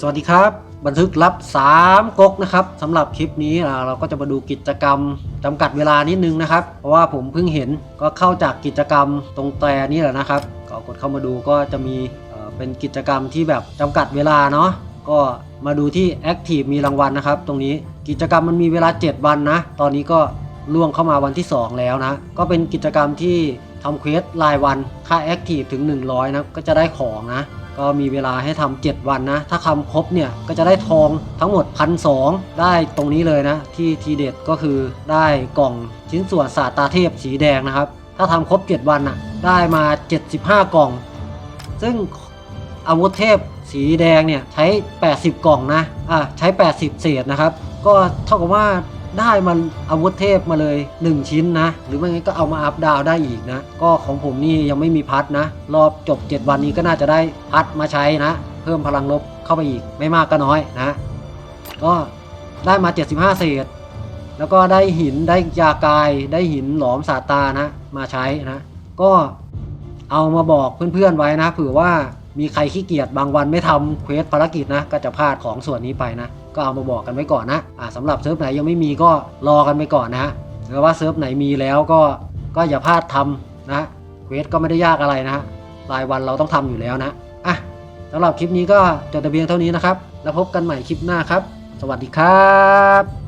สวัสดีครับ บันทึกลับ 3ก๊กนะครับสำหรับคลิปนี้อ่าเราก็จะมาดูกิจกรรมจำกัดเวลานิดนึงนะครับ เพราะว่าผมเพิ่งเห็นก็เข้าจากกิจกรรมตรงแต่นี่แหละนะครับ ก็กดเข้ามาดูก็จะมีเอ่อเป็นกิจกรรมที่แบบจำกัดเวลาเนาะก็มาดูที่ Active มีรางวัลนะครับ ตรงนี้กิจกรรมมันมีเวลา 7 วันนะ ตอนนี้ก็ล่วงเข้ามาวันที่ 2 แล้วนะ ก็เป็นกิจกรรมที่ทำเควสรายวันค่า Active ถึง 100นะก็จะได้ของนะ ก็มีเวลาให้ทำ7วันนะ ถ้าทำครบเนี่ยก็จะได้ทองทั้งหมดพันสได้ตรงนี้เลยนะ ที่ทีเด็ดก็คือได้กล่องชิ้นส่วนศาสตาเทพสีแดงนะครับ ถ้าทำครบ 7 วันน่ะได้มา 75 กล่อง ซึ่งอาวุธเทพสีแดงเนี่ยใช้ 80 กล่องนะ อะใช้ 80 เศษนะครับ ก็เท่ากับว่า ได้มันอาวุธเทพมาเลย 1 ชิ้นนะ หรือไม่งั้นก็เอามาอัพดาวได้อีกนะ ก็ของผมนี่ยังไม่มีพัดนะ รอบจบ 7 วันนี้ก็น่าจะได้พัดมาใช้นะ เพิ่มพลังลบเข้าไปอีกไม่มากก็น้อยนะ ก็ได้มา 75 เศษ แล้วก็ได้หินได้ยากาย ได้หินหลอมสาตานะ มาใช้นะ ก็เอามาบอกเพื่อนๆไว้นะเผื่อว่า มีใครขี้เกียจบางวันไม่ทำเควสภารกิจนะ ก็จะพลาดของส่วนนี้ไปนะ ก็เอามาบอกกันไว้ก่อนนะอ่าสำหรับเซิร์ฟไหนยังไม่มีก็รอกันไปก่อนนะหรือว่าเซิร์ฟไหนมีแล้วก็ก็อย่าพลาดทำนะเควสก็ไม่ได้ยากอะไรนะรายวันเราต้องทำอยู่แล้วนะอะสำหรับคลิปนี้ก็จบแต่เพียงเท่านี้นะครับ แล้วพบกันใหม่คลิปหน้าครับ สวัสดีครับ